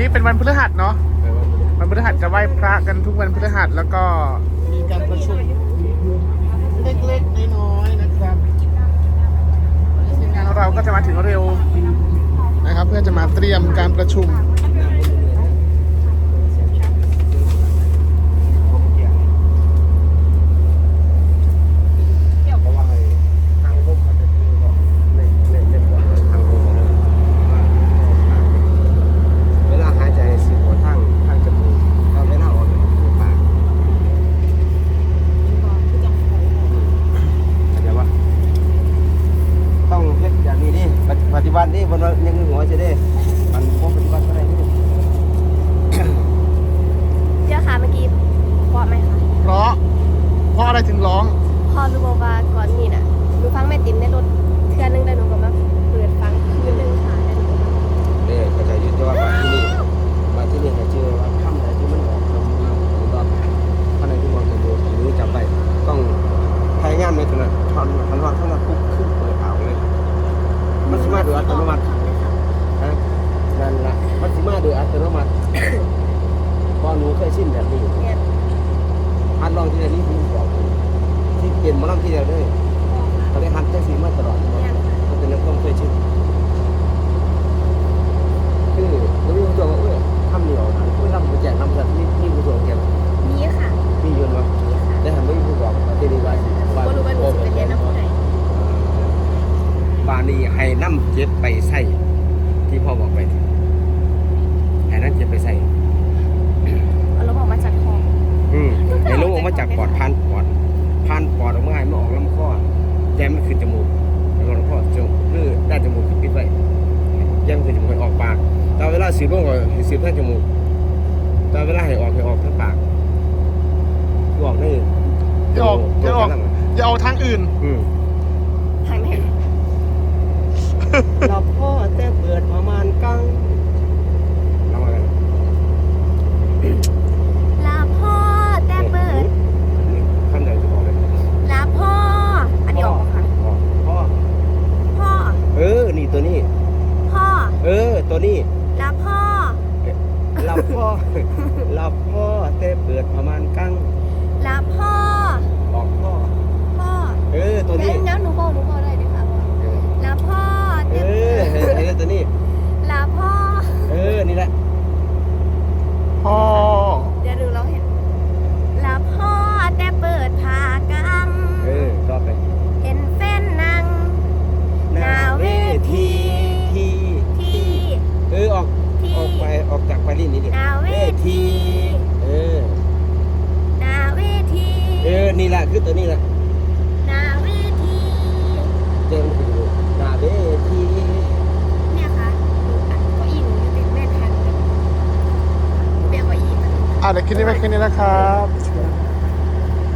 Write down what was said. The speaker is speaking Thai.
วันนี้เป็นวันพฤหัสเนาะเออว่าไม่ได้วันพฤหัสจะไหว้พระกันทุกวันพฤหัสแล้วก็มีการประชุมเล็กๆน้อยๆนะครับทีมงานของเราก็จะมาถึงเร็วนะครับ เพื่อจะมาเตรียมการประชุม เพราะว่าไอ้ทางร่มมันจะคือแบบเล่นเล่นเล่นกว่าทางร่มมันเลยเวลาหายใจสิหัวทางทางจมูกแล้วเวลาออกเนี่ยคือปากเข้าใจปะต้องเฮ็ดอย่างนี้ดิปฏิบัตินี่บนว่ายังหัวจะได้มันพวกปฏิบัติอะไรนี่ เจ้าค่ะเมื่อกี้เพราะไหมคะ เพราะเพราะอะไรถึงร้อง พอรู้บอกว่าก่อนนี่น่ะหนูฟังแม่ติ๋มในรถเทือนึงได้หนูก็มาเปิดฟังคืนนึงค่ะได้หนูก็มา เนี่ยเข้าใจอยุ่ว่ามาที่นี่มาที่นี่ให้เจอว่าถ้ำไหนที่มันออกลมหรือว่าถ้ำไหนที่มองจะดูหรือจำไปต้องพยายามในขณะทอนทันว่าทั้งนั้นปุ๊บขึ้นเปิดเอาเลย มันสามารถโดยอัตโนมัตินะนั่นละมันสามารถ โดยอัตโนมัติพอหนูเคยชินแบบนี้เนี่ยฮัดลองที่ไหนนี่คุณบอกที่เปลี่ยนหมาลำที่เดียวเลยเขาได้ฮัดแจ้งสีมาตลอดเนี่ยมันเป็นเรื่องความเคยชินคือเราไม่รู้ตัวว่าเออทำเหนียวเพื่อทำโปรเจกต์ทำสัตว์นี่นี่ผู้ตัวแกมีค่ะนี่ยืนมามีค่ะได้ทำไม่ผู้บอกที่นี่ว่าก็รู้ว่าหนูจะไปเรียนน้ำผู้ใดบานีให้น้ำเจ็บไปใส่ที่พ่อบอกไปให้น้ำเจ็บไปใส่ เอาลมออกมาจากคอ อืมให้ลงออกมาจากปอดพันปอดพันปอดออกมาให้มันออกลำคอแยมมันคือจมูกแล้วก็ลำคอจมูกคือด้านจมูกคือปิดไว้แยมคือจมูกให้ออกปากแต่เวลาสืบลงก็ให้ สืบทางจมูกแต่เวลาให้ออกให้ออกทางปากคือออกนี่อย่าออกอย่าออกอย่าออกทางอื่น อืมทางไหนเราพ่อแต่เปิดประมาณกังเรามากัน ลาพ่อแต่เปิด ขั้นใดจะบอกเลย ลาพ่อ อันนี้ออกค่ะ พ่อพ่อ พ่อ เออ นี่ตัวนี้ พ่อ เออ ตัวนี้ ลาพ่อ เราพ่อ เราพ่อแต่เปิดประมาณกัง ลาพ่อ ออกพ่อ พ่อ เออ ตัวนี้ งั้นหนูพ่อหนูพ่อได้ไหมคะลาพ่อ เอ แต่ อ เปิด เออตัวนี้ ลาพ่อ เออ นี่แหละ พ่อ เดี๋ยวดูเราเห็นลาพ่อแต่เปิดผากาง เออต่อไป เห็นแฟนนาง หน้าเวที ที่ ที่ เออ ออก ที่ ออกไป ออกจากปารีสนี่ดิ หน้าเวที เออ หน้าเวที เออ นี่แหละคือตัวนี้แหละหน้าเวทีเจมส์คือดูหน้าเวทีเนี่ยค่ะดูอันเก็อีหนูอยู่ติดแม่ทันเลยเบียร์เก็อีมันอะเดี๋ยวคลิปนี้ไปแค่นี้นะครับ